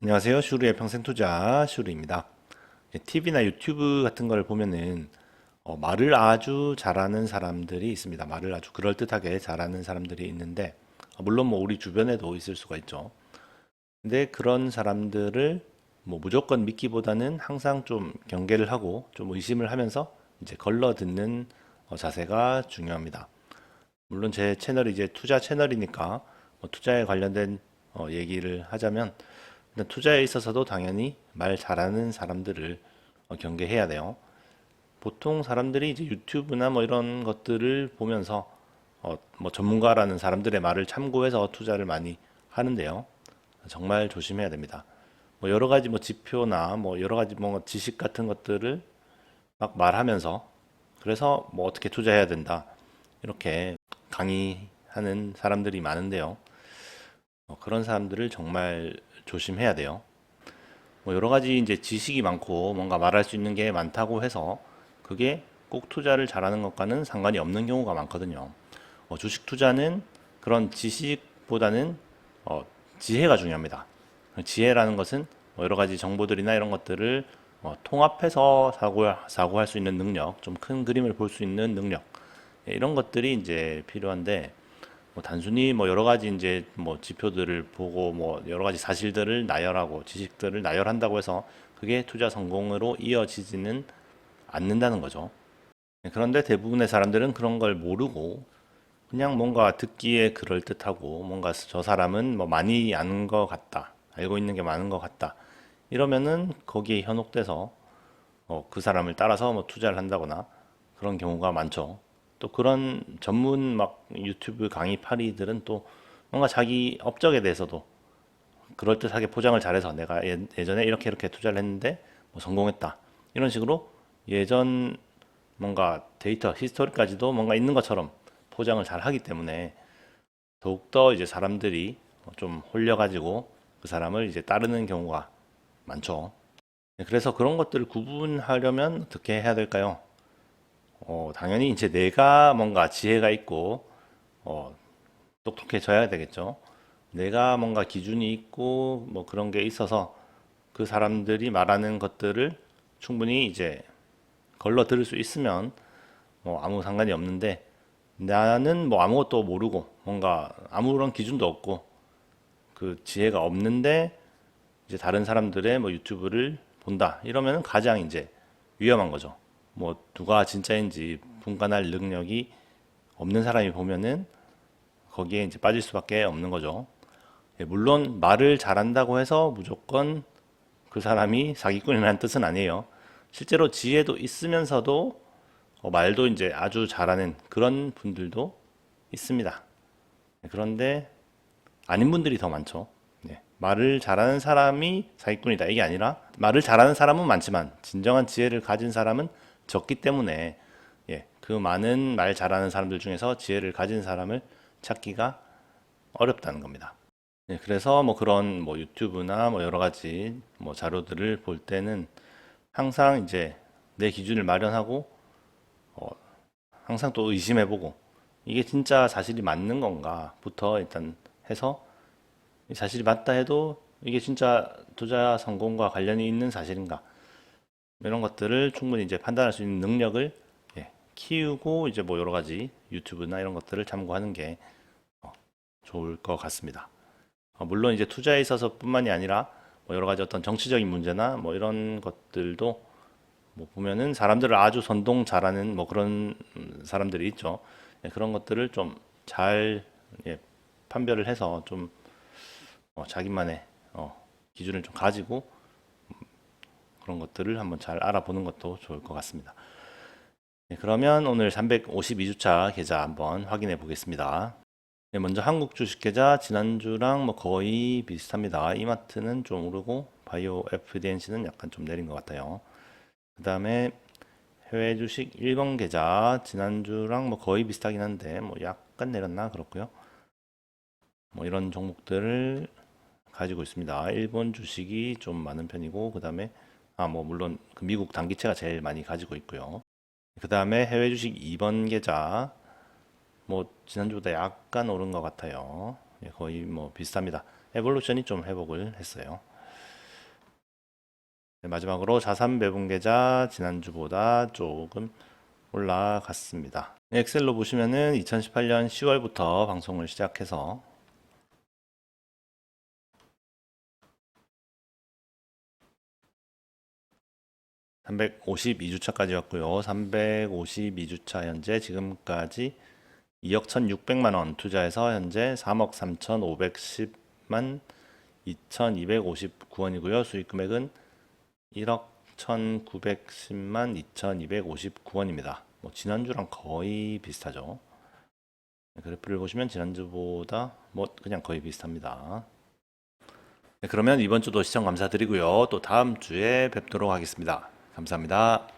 안녕하세요. 슈르의 평생 투자 슈르입니다. TV나 유튜브 같은 걸 보면은 어, 말을 아주 잘하는 사람들이 있습니다. 말을 아주 그럴듯하게 잘하는 사람들이 있는데 어, 물론 뭐 우리 주변에도 있을 수가 있죠. 근데 그런 사람들을 뭐 무조건 믿기보다는 항상 좀 경계를 하고 좀 의심을 하면서 이제 걸러 듣는 어, 자세가 중요합니다. 물론 제 채널이 이제 투자 채널이니까 뭐 투자에 관련된 어, 얘기를 하자면 투자에 있어서도 당연히 말 잘하는 사람들을 어, 경계해야 돼요. 보통 사람들이 이제 유튜브나 뭐 이런 것들을 보면서 어, 뭐 전문가라는 사람들의 말을 참고해서 투자를 많이 하는데요. 정말 조심해야 됩니다. 뭐 여러 가지 뭐 지표나 뭐 여러 가지 뭐 지식 같은 것들을 막 말하면서 그래서 뭐 어떻게 투자해야 된다 이렇게 강의하는 사람들이 많은데요. 어, 그런 사람들을 정말 조심해야 돼요. 뭐 여러 가지 이제 지식이 많고 뭔가 말할 수 있는 게 많다고 해서 그게 꼭 투자를 잘하는 것과는 상관이 없는 경우가 많거든요. 어, 주식 투자는 그런 지식보다는 어, 지혜가 중요합니다. 지혜라는 것은 뭐 여러 가지 정보들이나 이런 것들을 어, 통합해서 사고, 사고할 수 있는 능력, 좀 큰 그림을 볼 수 있는 능력, 예, 이런 것들이 이제 필요한데, 뭐 단순히 뭐 여러 가지 이제 뭐 지표들을 보고 뭐 여러 가지 사실들을 나열하고 지식들을 나열한다고 해서 그게 투자 성공으로 이어지지는 않는다는 거죠. 예, 그런데 대부분의 사람들은 그런 걸 모르고 그냥 뭔가 듣기에 그럴듯하고 뭔가 저 사람은 뭐 많이 아는 것 같다. 알고 있는 게 많은 것 같다. 이러면은 거기에 현혹돼서 어, 그 사람을 따라서 뭐 투자를 한다거나 그런 경우가 많죠. 또 그런 전문 막 유튜브 강의 파리들은 또 뭔가 자기 업적에 대해서도 그럴듯하게 포장을 잘해서 내가 예- 예전에 이렇게 이렇게 투자를 했는데 뭐 성공했다. 이런 식으로 예전 뭔가 데이터 히스토리까지도 뭔가 있는 것처럼 포장을 잘 하기 때문에 더욱더 이제 사람들이 좀 홀려가지고 그 사람을 이제 따르는 경우가 많죠. 네, 그래서 그런 것들을 구분하려면 어떻게 해야 될까요? 어, 당연히 이제 내가 뭔가 지혜가 있고, 어, 똑똑해져야 되겠죠. 내가 뭔가 기준이 있고, 뭐 그런 게 있어서 그 사람들이 말하는 것들을 충분히 이제 걸러 들을 수 있으면 뭐 아무 상관이 없는데 나는 뭐 아무것도 모르고 뭔가 아무런 기준도 없고 그 지혜가 없는데 이제 다른 사람들의 뭐 유튜브를 본다 이러면 가장 이제 위험한 거죠. 뭐 누가 진짜인지 분간할 능력이 없는 사람이 보면은 거기에 이제 빠질 수밖에 없는 거죠. 예, 물론 말을 잘한다고 해서 무조건 그 사람이 사기꾼이라는 뜻은 아니에요. 실제로 지혜도 있으면서도 어, 말도 이제 아주 잘하는 그런 분들도 있습니다. 그런데 아닌 분들이 더 많죠. 네. 말을 잘하는 사람이 사기꾼이다. 이게 아니라 말을 잘하는 사람은 많지만 진정한 지혜를 가진 사람은 적기 때문에 예, 그 많은 말 잘하는 사람들 중에서 지혜를 가진 사람을 찾기가 어렵다는 겁니다. 네, 그래서 뭐 그런 뭐 유튜브나 뭐 여러 가지 뭐 자료들을 볼 때는 항상 이제 내 기준을 마련하고 어, 항상 또 의심해보고 이게 진짜 사실이 맞는 건가부터 일단 해서 이 사실이 맞다 해도 이게 진짜 투자 성공과 관련이 있는 사실인가 이런 것들을 충분히 이제 판단할 수 있는 능력을 예, 키우고 이제 뭐 여러 가지 유튜브나 이런 것들을 참고하는 게 어, 좋을 것 같습니다. 어, 물론 이제 투자에 있어서뿐만이 아니라 뭐 여러 가지 어떤 정치적인 문제나 뭐 이런 것들도 뭐 보면은 사람들을 아주 선동 잘하는 뭐 그런 음, 사람들이 있죠. 예, 그런 것들을 좀잘 예, 판별을 해서 좀 어, 자기만의 어, 기준을 좀 가지고 음, 그런 것들을 한번 잘 알아보는 것도 좋을 것 같습니다. 네, 그러면 오늘 352주차 계좌 한번 확인해 보겠습니다. 네, 먼저 한국 주식 계좌 지난주랑 뭐 거의 비슷합니다. 이마트는 좀 오르고 바이오 FDNC는 약간 좀 내린 것 같아요. 그 다음에 해외 주식 일본 계좌 지난주랑 뭐 거의 비슷하긴 한데 뭐 약간 내렸나 그렇고요. 뭐 이런 종목들을 가지고 있습니다. 일본 주식이 좀 많은 편이고 그 다음에 아 뭐 물론 그 미국 단기채가 제일 많이 가지고 있고요. 그 다음에 해외 주식 2번 계좌 뭐 지난주보다 약간 오른 것 같아요. 예, 거의 뭐 비슷합니다. 에볼루션이 좀 회복을 했어요. 네, 마지막으로 자산 배분 계좌 지난주보다 조금 올라갔습니다. 네, 엑셀로 보시면은 2018년 10월부터 방송을 시작해서 352주차까지 왔고요. 352주차 현재 지금까지 2억 1,600만 원 투자해서 현재 3억 3,510만 2,259원이고요. 수익 금액은 1억 1,910만 2,259원입니다. 뭐 지난주랑 거의 비슷하죠. 네, 그래프를 보시면 지난주보다 뭐 그냥 거의 비슷합니다. 네, 그러면 이번 주도 시청 감사드리고요. 또 다음 주에 뵙도록 하겠습니다. 감사합니다.